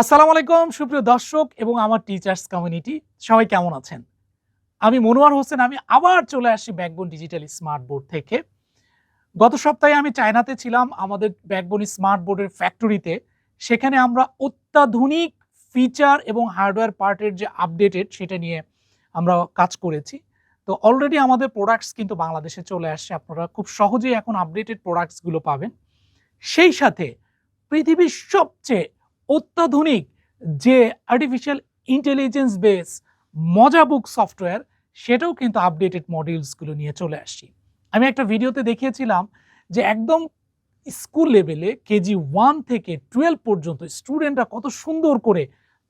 আসসালামু আলাইকুম, সুপ্রিয় দর্শক এবং আমার টিচার্স কমিউনিটি সবাই কেমন আছেন? আমি মনোয়ার হোসেন, আমি আবার চলে আসি ব্যাকবোন ডিজিটাল স্মার্ট বোর্ড থেকে। গত সপ্তাহে আমি চায়নাতে ছিলাম, আমাদের ব্যাকবোন স্মার্ট বোর্ডের ফ্যাক্টরিতে সেখানে আমরা অত্যাধুনিক ফিচার এবং হার্ডওয়্যার পার্টের যে আপডেটেড সেটা নিয়ে আমরা কাজ করেছি। তো অলরেডি আমাদের প্রোডাক্টস কিন্তু বাংলাদেশে চলে আসছে, আপনারা খুব সহজেই এখন আপডেটেড প্রোডাক্টসগুলো পাবেন। সেই সাথে পৃথিবীর সবচেয়ে অত্যাধুনিক যে আর্টিফিশিয়াল ইন্টেলিজেন্স বেস মজা বুক সফটওয়্যার সেটাও কিন্তু আপডেটেড মডিউলসগুলো নিয়ে চলে আসছি। আমি একটা ভিডিওতে দেখিয়েছিলাম যে একদম স্কুল লেভেলে কেজি ওয়ান থেকে টুয়েলভ পর্যন্ত স্টুডেন্টরা কত সুন্দর করে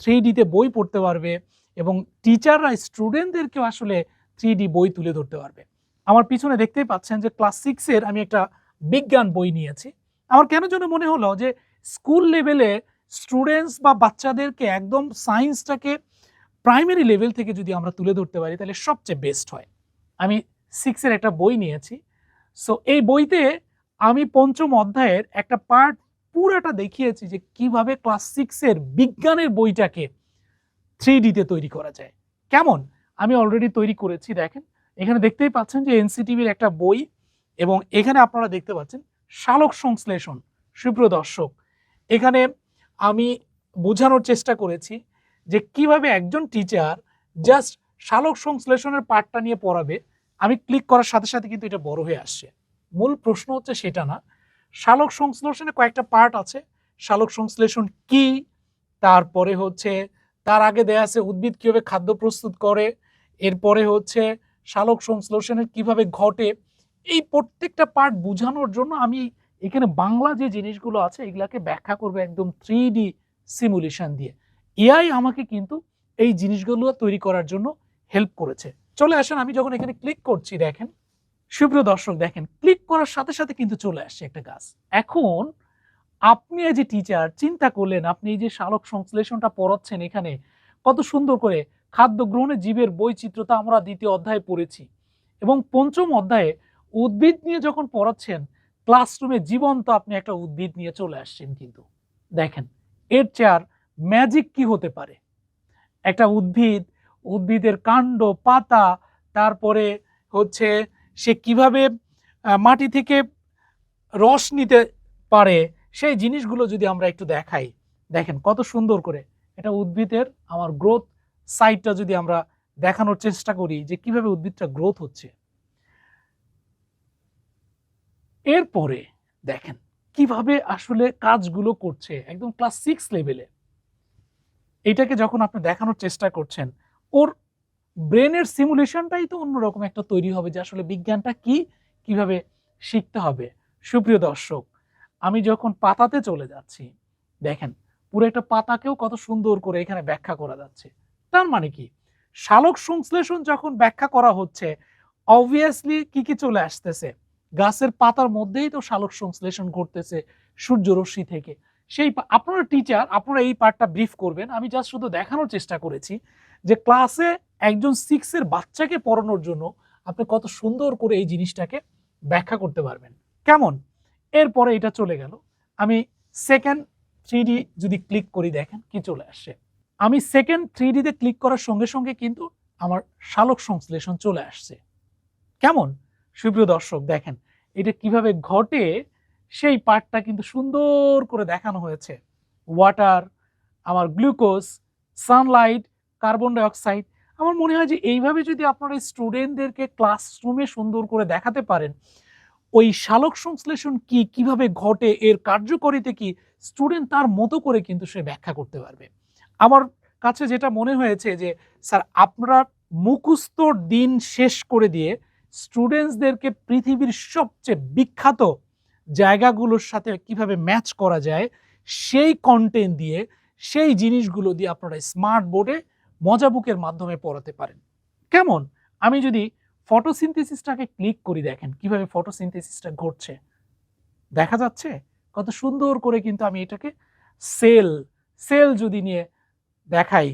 থ্রি ডিতে বই পড়তে পারবে এবং টিচাররা স্টুডেন্টদেরকেও আসলে থ্রি ডি বই তুলে ধরতে পারবে। আমার পিছনে দেখতেই পাচ্ছেন যে ক্লাস সিক্সের আমি একটা বিজ্ঞান বই নিয়েছি। আমার কেন যেন মনে হলো যে স্কুল লেভেলে স্টুডেন্টস বা বাচ্চাদেরকে একদম সায়েন্সটাকে প্রাইমারি লেভেল থেকে যদি আমরা তুলে ধরতে পারি, তাহলে সবচেয়ে বেস্ট হয়। আমি সিক্সের একটা বই নিয়েছি। সো এই বইতে আমি পঞ্চম অধ্যায়ের একটা পার্ট পুরাটা দেখিয়েছি যে কীভাবে ক্লাস সিক্সের বিজ্ঞানের বইটাকে থ্রি ডিতে তৈরি করা যায়। কেমন? আমি অলরেডি তৈরি করেছি, দেখেন। এখানে দেখতেই পাচ্ছেন যে এনসিটিভির একটা বই এবং এখানে আপনারা দেখতে পাচ্ছেন শালক সংশ্লেষণ। সুপ্রিয় দর্শক, এখানে আমি বোঝানোর চেষ্টা করেছি যে কীভাবে একজন টিচার জাস্ট শালক সংশ্লেষণের পার্টটা নিয়ে পড়াবে। আমি ক্লিক করার সাথে সাথে কিন্তু এটা বড় হয়ে আসছে। মূল প্রশ্ন হচ্ছে সেটা না। শালক সংশ্লেষণে কয়েকটা পার্ট আছে। শালক সংশ্লেষণ কি? তারপরে হচ্ছে তার আগে দেয়া আছে উদ্ভিদ কীভাবে খাদ্য প্রস্তুত করে। এরপরে হচ্ছে শালক সংশ্লেষণের কীভাবে ঘটে। এই প্রত্যেকটা পার্ট বোঝানোর জন্য আমি এখানে বাংলা যে জিনিসগুলো আছে, এগুলাকে ব্যাখ্যা করবে একদম থ্রি ডি সিমুলেশন দিয়ে। এআই আমাকে কিন্তু এই জিনিসগুলো তৈরি করার জন্য হেল্প করেছে। চলে আসেন, আমি যখন এখানে ক্লিক করছি, দেখেন, সুপ্রিয় দর্শক, দেখেন ক্লিক করার সাথে সাথে কিন্তু চলে আসছে একটা গাছ। এখন আপনি যে টিচার চিন্তা করলেন, আপনি এই যে শালক সংশ্লেষণটা পড়াচ্ছেন এখানে, কত সুন্দর করে খাদ্য গ্রহণে জীবের বৈচিত্র্যতা আমরা দ্বিতীয় অধ্যায়ে পড়েছি। এবং পঞ্চম অধ্যায়ে উদ্ভিদ নিয়ে যখন পড়াচ্ছেন ক্লাসরুমে জীবন্ত আপনি একটা উদ্ভিদ নিয়ে চলে আসছেন কিন্তু। দেখেন, এর চেয়ার ম্যাজিক কি হতে পারে? একটা উদ্ভিদ, উদ্ভিদের কাণ্ড, পাতা, তারপরে হচ্ছে সে কীভাবে মাটি থেকে রস নিতে পারে, সেই জিনিসগুলো যদি আমরা একটু দেখাই। দেখেন, কত সুন্দর করে এটা উদ্ভিদের আমার গ্রোথ সাইডটা যদি আমরা দেখানোর চেষ্টা করি যে কীভাবে উদ্ভিদটা গ্রোথ হচ্ছে। এরপরে দেখেন কীভাবে আসলে কাজগুলো করছে, একদম ক্লাস সিক্স লেভেলে এটাকে যখন আপনি দেখানোর চেষ্টা করছেন, ওর ব্রেনের সিমুলেশনটাই তো অন্যরকম একটা তৈরি হবে যে আসলে বিজ্ঞানটা কি, কীভাবে শিখতে হবে। সুপ্রিয় দর্শক, আমি যখন পাতাতে চলে যাচ্ছি, দেখেন পুরো একটা পাতাকেও কত সুন্দর করে এখানে ব্যাখ্যা করা যাচ্ছে। তার মানে কি? শালক সংশ্লেষণ যখন ব্যাখ্যা করা হচ্ছে অবভিয়াসলি কি কি চলে আসতেছে? গাছের পাতার মধ্যেই তো শালক সংশ্লেষণ করতেছে সূর্যরশ্মি থেকে। সেই আপনারা টিচার আপনারা এই পার্টটা ব্রিফ করবেন। আমি জাস্ট শুধু দেখানোর চেষ্টা করেছি যে ক্লাসে একজন সিক্সের বাচ্চাকে পড়ানোর জন্য আপনি কত সুন্দর করে এই জিনিসটাকে ব্যাখ্যা করতে পারবেন। কেমন? এরপরে এটা চলে গেল। আমি সেকেন্ড থ্রি যদি ক্লিক করি দেখেন কি চলে আসছে। আমি সেকেন্ড থ্রি ডিতে ক্লিক করার সঙ্গে সঙ্গে কিন্তু আমার শালক সংশ্লেষণ চলে আসছে। কেমন? সুপ্রিয় দর্শক, দেখেন, এটা কীভাবে ঘটে, সেই পার্টটা কিন্তু সুন্দর করে দেখানো হয়েছে। ওয়াটার আমার গ্লুকোজ সানলাইট কার্বন ডাইঅক্সাইড আমার মনে হয় যে এইভাবে যদি আপনারা স্টুডেন্টদেরকে ক্লাসরুমে সুন্দর করে দেখাতে পারেন, ওই শালক সংশ্লেষণ কি, কীভাবে ঘটে, এর কার্যকরিতা কি স্টুডেন্ট তার মতো করে কিন্তু সে ব্যাখ্যা করতে পারবে। আমার কাছে যেটা মনে হয়েছে যে, স্যার, আপনারা মুখস্থ দিন শেষ করে দিয়ে স্টুডেন্টসদেরকে পৃথিবীর সবচেয়ে বিখ্যাত জায়গাগুলোর সাথে কীভাবে ম্যাচ করা যায়, সেই কন্টেন্ট দিয়ে, সেই জিনিসগুলো দিয়ে আপনারা স্মার্ট বোর্ডে মজা বুকের মাধ্যমে পড়াতে পারেন। কেমন? আমি যদি ফটোসিনথেসিসটাকে ক্লিক করি দেখেন, কীভাবে ফটোসিনথেসিসটা ঘটছে। দেখা যাচ্ছে? কত সুন্দর করে কিন্তু আমি এটাকে সেল সেল যদি নিয়ে দেখাই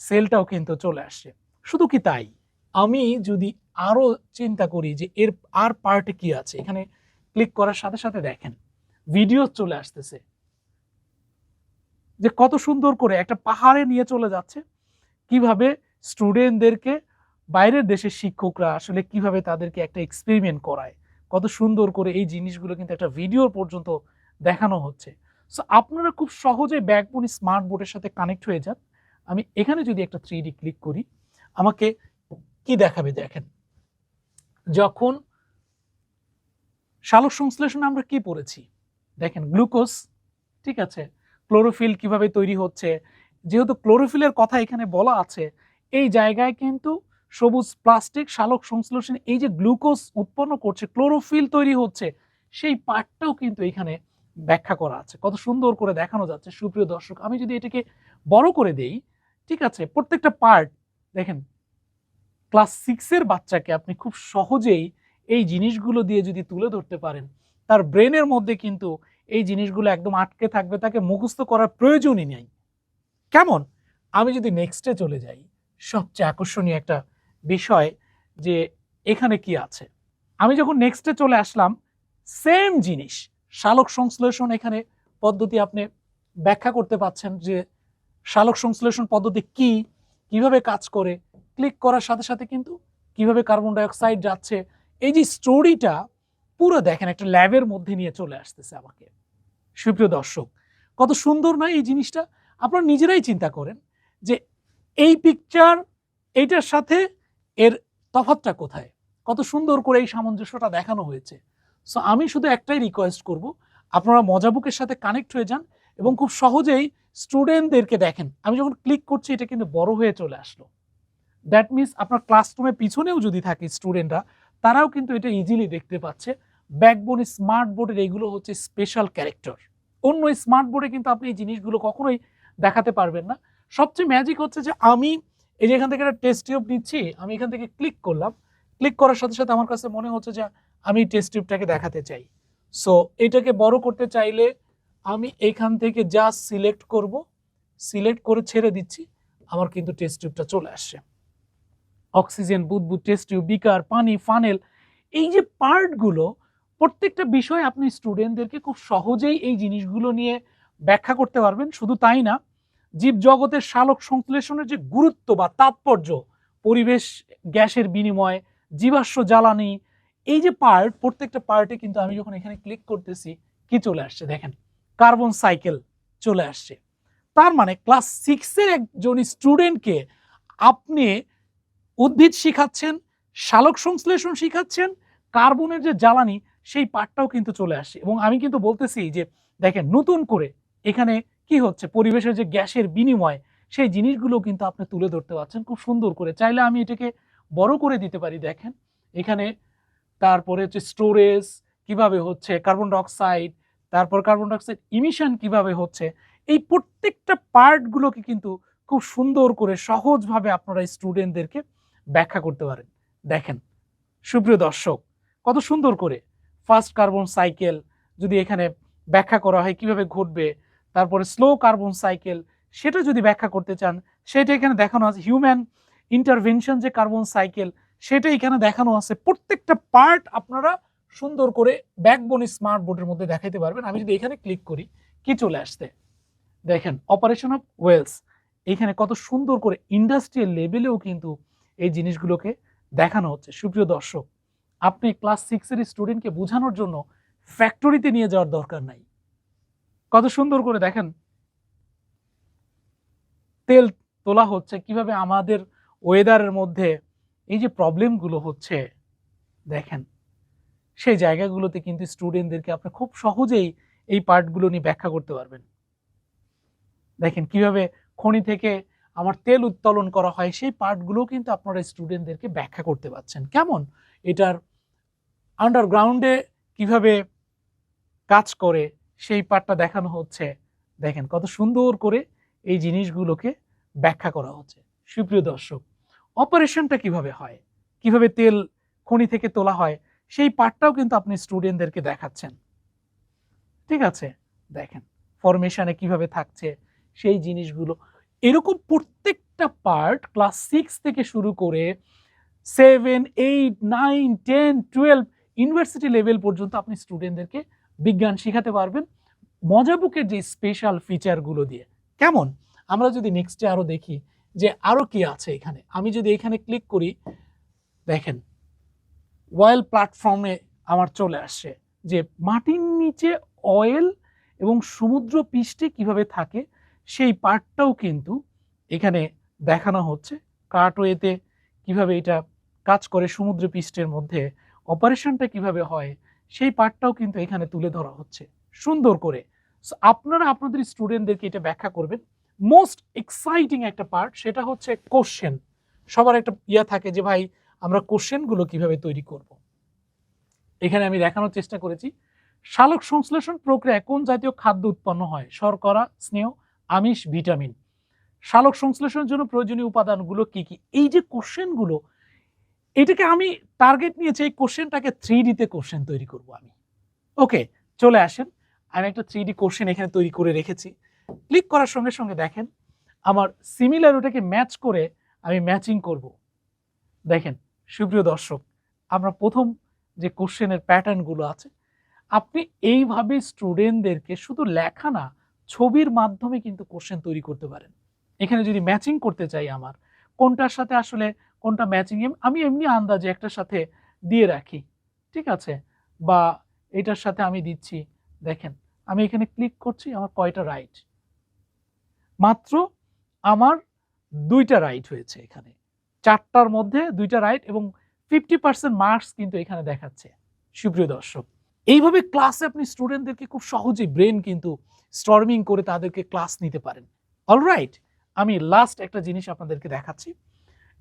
সেলটাও কিন্তু চলে আসছে। শুধু কি তাই? আমি যদি আরও চিন্তা করি যে এর আর পার্টে কি আছে, এখানে ক্লিক করার সাথে সাথে দেখেন ভিডিও চলে আসতেছে। যে কত সুন্দর করে একটা পাহাড়ে নিয়ে চলে যাচ্ছে, কীভাবে স্টুডেন্টদেরকে বাইরের দেশের শিক্ষকরা আসলে কীভাবে তাদেরকে একটা এক্সপেরিমেন্ট করায়, কত সুন্দর করে এই জিনিসগুলো কিন্তু একটা ভিডিও পর্যন্ত দেখানো হচ্ছে। সো আপনারা খুব সহজে ব্যাকবোন স্মার্ট বোর্ডের সাথে কানেক্ট হয়ে যান। আমি এখানে যদি একটা থ্রি ক্লিক করি, আমাকে কি দেখাবে দেখেন? যখন সালোক সংশ্লেষণে আমরা কি পড়েছি? দেখেন, গ্লুকোজ, ঠিক আছে, ক্লোরোফিল কীভাবে তৈরি হচ্ছে? যেহেতু ক্লোরোফিলের কথা এখানে বলা আছে, এই জায়গায় কিন্তু সবুজ প্লাস্টিক সালোক সংশ্লেষণ, এই যে গ্লুকোজ উৎপন্ন করছে, ক্লোরোফিল তৈরি হচ্ছে, সেই পার্টটাও কিন্তু এখানে ব্যাখ্যা করা আছে। কত সুন্দর করে দেখানো যাচ্ছে। সুপ্রিয় দর্শক, আমি যদি এটাকে বড় করে দেই, ঠিক আছে, প্রত্যেকটা পার্ট, দেখেন ক্লাস সিক্সের বাচ্চাকে আপনি খুব সহজেই এই জিনিসগুলো দিয়ে যদি তুলে ধরতে পারেন, তার ব্রেনের মধ্যে কিন্তু এই জিনিসগুলো একদম আটকে থাকবে, তাকে মুখস্থ করার প্রয়োজনই নেই। কেমন? আমি যদি নেক্সটে চলে যাই, সবচেয়ে আকর্ষণীয় একটা বিষয় যে এখানে কি আছে? আমি যখন নেক্সটে চলে আসলাম সেম জিনিস, শালক সংশ্লেষণ এখানে পদ্ধতি আপনি ব্যাখ্যা করতে পাচ্ছেন যে শালক সংশ্লেষণ পদ্ধতি কি, কীভাবে কাজ করে ক্লিক করার সাথে সাথে কিন্তু কীভাবে কার্বন ডাইঅক্সাইড যাচ্ছে, এই যে স্টোরিটা পুরো দেখেন, একটা ল্যাবের মধ্যে নিয়ে চলে আসতেছে আমাকে। সুপ্রিয় দর্শক, কত সুন্দর না এই জিনিসটা? আপনারা নিজেরাই চিন্তা করেন যে এই পিকচার এইটার সাথে এর তফাতটা কোথায়? কত সুন্দর করে এই সামঞ্জস্যটা দেখানো হয়েছে। সো আমি শুধু একটাই রিকোয়েস্ট করব, আপনারা মজাবুকের সাথে কানেক্ট হয়ে যান এবং খুব সহজেই স্টুডেন্টদেরকে দেখেন। আমি যখন ক্লিক করছি, এটা কিন্তু বড় হয়ে চলে আসলো। দ্যাট মিনস আপনার ক্লাসরুমে পিছনেও যদি থাকে স্টুডেন্টরা তারাও কিন্তু এটা ইজিলি দেখতে পাচ্ছে। ব্যাকবোন স্মার্ট বোর্ডের এইগুলো হচ্ছে স্পেশাল ক্যারেক্টার অন্য স্মার্ট বোর্ডে কিন্তু আপনি এই জিনিসগুলো কখনোই দেখাতে পারবেন না। সবচেয়ে ম্যাজিক হচ্ছে যে আমি এই যে এখান থেকে একটা টেস্ট টিউব নিচ্ছি, আমি এখান থেকে ক্লিক করলাম। ক্লিক করার সাথে সাথে আমার কাছে মনে হচ্ছে যে আমি টেস্ট টিউবটাকে দেখাতে চাই। সো এটাকে বড় করতে চাইলে আমি এখান থেকে জাস্ট সিলেক্ট করব সিলেক্ট করে ছেড়ে দিচ্ছি, আমার কিন্তু টেস্ট টিউবটা চলে আসছে। অক্সিজেন, বুদবুদ টেস্ট টিউব বিকার, পানি ফানেল এই যে পার্টগুলো প্রত্যেকটা বিষয় আপনি স্টুডেন্টদেরকে খুব সহজেই এই জিনিসগুলো নিয়ে ব্যাখ্যা করতে পারবেন। শুধু তাই না জীব জগতের শালক সংশ্লেষণের যে গুরুত্ব বা তাৎপর্য, পরিবেশ, গ্যাসের বিনিময়, জীবাশ্ম জ্বালানি, এই যে পার্ট প্রত্যেকটা পার্টে কিন্তু আমি যখন এখানে ক্লিক করতেছি, কি চলে আসছে দেখেন? কার্বন সাইকেল চলে আসছে। তার মানে ক্লাস সিক্সের একজন স্টুডেন্টকে আপনি উদ্ভিদ শিখাচ্ছেন, শালক সংশ্লেষণ শিখাচ্ছেন, কার্বনের যে জ্বালানি, সেই পার্টটাও কিন্তু চলে আসছে এবং আমি কিন্তু বলতেছি যে, দেখেন নতুন করে এখানে কি হচ্ছে? পরিবেশের যে গ্যাসের বিনিময়, সেই জিনিসগুলো কিন্তু আপনি তুলে ধরতে পারছেন খুব সুন্দর করে। চাইলে আমি এটাকে বড় করে দিতে পারি, দেখেন। এখানে তারপরে হচ্ছে স্টোরেজ কীভাবে হচ্ছে, কার্বন ডাইঅক্সাইড, তারপর কার্বন ডাইঅক্সাইড ইমিশন কীভাবে হচ্ছে, এই প্রত্যেকটা পার্টগুলোকে কিন্তু খুব সুন্দর করে সহজভাবে আপনারা স্টুডেন্টদেরকে ব্যাখ্যা করতে পারেন। দেখেন, সুপ্রিয় দর্শক, কত সুন্দর করে ফার্স্ট কার্বন সাইকেল যদি এখানে ব্যাখ্যা করা হয় কীভাবে ঘটবে, তারপরে স্লো কার্বন সাইকেল সেটা যদি ব্যাখ্যা করতে চান, সেটা এখানে দেখানো আছে। হিউম্যান ইন্টারভেনশন যে কার্বন সাইকেল সেটা এখানে দেখানো আছে। প্রত্যেকটা পার্ট আপনারা সুন্দর করে ব্যাকবোন স্মার্ট বোর্ডের মধ্যে দেখাইতে পারবেন। আমি যদি এখানে ক্লিক করি, কি চলে আসতে দেখেন অপারেশন অফ ওয়েলস এখানে কত সুন্দর করে ইন্ডাস্ট্রিয়াল লেভেলেও কিন্তু এই জিনিসগুলোকে দেখানো হচ্ছে। সুপ্রিয় দর্শক, আপনি ক্লাস সিক্সের স্টুডেন্টকে বোঝানোর জন্য ফ্যাক্টরিতে নিয়ে যাওয়ার দরকার নাই। কত সুন্দর করে দেখেন, তেল তোলা হচ্ছে, কীভাবে আমাদের ওয়েদারের মধ্যে এই যে প্রবলেমগুলো হচ্ছে, দেখেন, সেই জায়গাগুলোতে কিন্তু স্টুডেন্টদেরকে আপনি খুব সহজেই এই পার্টগুলো নিয়ে ব্যাখ্যা করতে পারবেন। দেখেন, কীভাবে খনি থেকে আমার তেল উত্তোলন করা হয়, সেই পার্টগুলো কিন্তু আপনারা স্টুডেন্টদেরকে ব্যাখ্যা করতে পারছেন কেমন? এটার আন্ডারগ্রাউন্ডে কীভাবে কাজ করে, সেই পার্টটা দেখানো হচ্ছে। দেখেন কত সুন্দর করে এই জিনিসগুলোকে ব্যাখ্যা করা হচ্ছে। সুপ্রিয় দর্শক অপারেশনটা কীভাবে হয়? কীভাবে তেল খনি থেকে তোলা হয়? সেই পার্টটাও কিন্তু আপনি স্টুডেন্টদেরকে দেখাচ্ছেন। ঠিক আছে? দেখেন ফরমেশনে কীভাবে থাকছে, সেই জিনিসগুলো এরকম প্রত্যেকটা পার্ট ক্লাস সিক্স থেকে শুরু করে seven eight nine ten twelve university level পর্যন্ত আপনি স্টুডেন্টদেরকে বিজ্ঞান শেখাতে পারবেন। মজাবুকের যে স্পেশাল ফিচারগুলো দিয়ে। কেমন? আমরা যদি নেক্সটে আরও দেখি যে আরও কি আছে এখানে। আমি যদি এখানে ক্লিক করি, দেখেন ওয়েল প্ল্যাটফর্মে আমার চলে আসছে যে মাটির নিচে অয়েল এবং সমুদ্র পৃষ্ঠে কীভাবে থাকে সেই পার্টটাও কিন্তু এখানে দেখানো হচ্ছে। কার্টওয়েতে কীভাবে এটা কাজ করে সমুদ্র পৃষ্ঠের মধ্যে অপারেশনটা কীভাবে হয়, সেই পার্টটাও কিন্তু এখানে তুলে ধরা হচ্ছে। সুন্দর করে। আপনারা আপনাদের স্টুডেন্টদেরকে এটা ব্যাখ্যা করবেন। মোস্ট এক্সাইটিং একটা পার্ট সেটা হচ্ছে কোশ্চেন সবার একটা ইয়া থাকে যে, ভাই, আমরা কোশ্চেনগুলো কীভাবে তৈরি করব? এখানে আমি দেখানোর চেষ্টা করেছি। সালোক সংশ্লেষণ প্রক্রিয়ায় কোন জাতীয় খাদ্য উৎপন্ন হয়? শর্করা, স্নেহ আমিষ, ভিটামিন। সালোক সংশ্লেষণের জন্য প্রয়োজনীয় উপাদানগুলো কি কি? এই যে কোশ্চেনগুলো এটাকে আমি টার্গেট নিয়েছি, এই কোশ্চেনটাকে থ্রি ডিতে কোশ্চেন তৈরি করব আমি। ওকে চলে আসেন। আমি একটা থ্রি ডি কোশ্চেন এখানে তৈরি করে রেখেছি। ক্লিক করার সঙ্গে সঙ্গে দেখেন, আমার সিমিলার ওটাকে ম্যাচ করে আমি ম্যাচিং করব। দেখেন, সুপ্রিয় দর্শক, আমরা প্রথম যে কোশ্চেনের প্যাটার্নগুলো আছে, আপনি এইভাবে স্টুডেন্টদেরকে শুধু লেখা না ছবির মাধ্যমে কিন্তু কোশ্চেন তৈরি করতে পারেন। এখানে যদি ম্যাচিং করতে চাই আমার, কোনটার সাথে আসলে কোনটা ম্যাচিং আমি এমনি আন্দাজে একটার সাথে দিয়ে রাখি, ঠিক আছে? বা এটার সাথে আমি দিচ্ছি, দেখেন, আমি এখানে ক্লিক করছি, আমার কয়টা রাইট মাত্র আমার দুইটা রাইট হয়েছে এখানে। চারটার মধ্যে দুইটা রাইট এবং ফিফটি পার্সেন্ট মার্কস কিন্তু এখানে দেখাচ্ছে। সুপ্রিয় দর্শক এইভাবে ক্লাসে আপনি স্টুডেন্টদেরকে খুব সহজেই ব্রেন কিন্তু স্টর্মিং করে তাদেরকে ক্লাস নিতে পারেন। অলরাইট আমি লাস্ট একটা জিনিস আপনাদেরকে দেখাচ্ছি।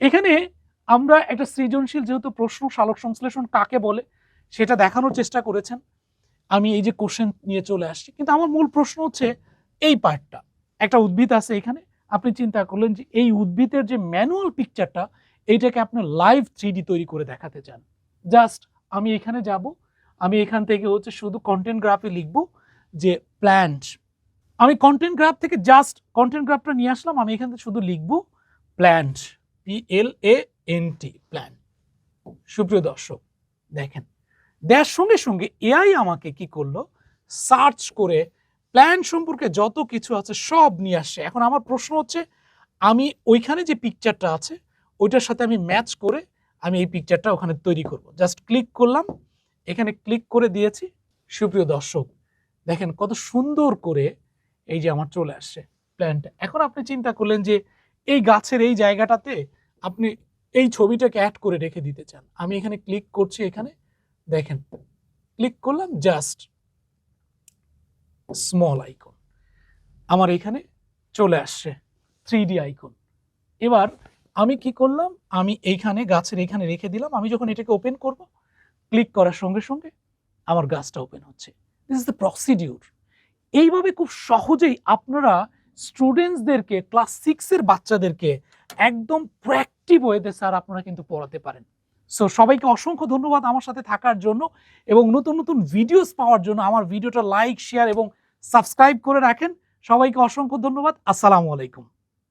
এখানে আমরা একটা সৃজনশীল যেহেতু প্রশ্ন সালোক সংশ্লেষণ কাকে বলে, সেটা দেখানোর চেষ্টা করেছেন। আমি এই যে কোশ্চেন নিয়ে চলে আসছি। কিন্তু আমার মূল প্রশ্ন হচ্ছে এই পার্টটা একটা উদ্ভিদ আছে এখানে। আপনি চিন্তা করলেন যে এই উদ্ভিদের যে ম্যানুয়াল পিকচারটা এইটাকে আপনি লাইভ থ্রি তৈরি করে দেখাতে চান। জাস্ট আমি এখানে যাব আমি এখান থেকে হচ্ছে শুধু কন্টেন্ট গ্রাফে লিখব যে প্ল্যান্ট আমি কন্টেন্ট গ্রাফ থেকে জাস্ট কন্টেন্ট গ্রাফটা নিয়ে আসলাম, আমি এখান থেকে শুধু লিখব plant P L A N T plant সুপ্রিয় দর্শক, দেখেন দেওয়ার সঙ্গে সঙ্গে এআই আমাকে কি করল? সার্চ করে প্ল্যান সম্পর্কে যত কিছু আছে সব নিয়ে আসছে এখন আমার প্রশ্ন হচ্ছে, আমি ওইখানে যে পিকচারটা আছে, ওইটার সাথে আমি ম্যাচ করে আমি এই পিকচারটা ওখানে তৈরি করব। জাস্ট ক্লিক করলাম এখানে ক্লিক করে দিয়েছি, সুপ্রিয় দর্শক, দেখেন কত সুন্দর করে এই যে আমার চলে আসছে প্ল্যানটা এখন আপনি চিন্তা করলেন যে এই গাছের এই জায়গাটাতে আপনি এই ছবিটাকে অ্যাড করে রেখে দিতে চান। আমি এখানে ক্লিক করছি এখানে, দেখেন ক্লিক করলাম জাস্ট স্মল আইকন আমার এখানে চলে আসছে থ্রি আইকন এবার আমি কি করলাম? আমি এইখানে, গাছের এখানে রেখে দিলাম। আমি যখন এটাকে ওপেন করব ক্লিক করার সঙ্গে সঙ্গে আমার গাছটা ওপেন হচ্ছে। দিস ইজ দ্য প্রসিডিউর এইভাবে খুব সহজেই আপনারা স্টুডেন্টসদেরকে ক্লাস সিক্সের বাচ্চাদেরকে একদম প্রোয়াক্টিভ ওয়েতে স্যার আপনারা কিন্তু পড়াতে পারেন। সো সবাইকে অসংখ্য ধন্যবাদ আমার সাথে থাকার জন্য এবং নতুন নতুন ভিডিওস পাওয়ার জন্য আমার ভিডিওটা লাইক শেয়ার এবং সাবস্ক্রাইব করে রাখেন। সবাইকে অসংখ্য ধন্যবাদ। আসসালামু আলাইকুম।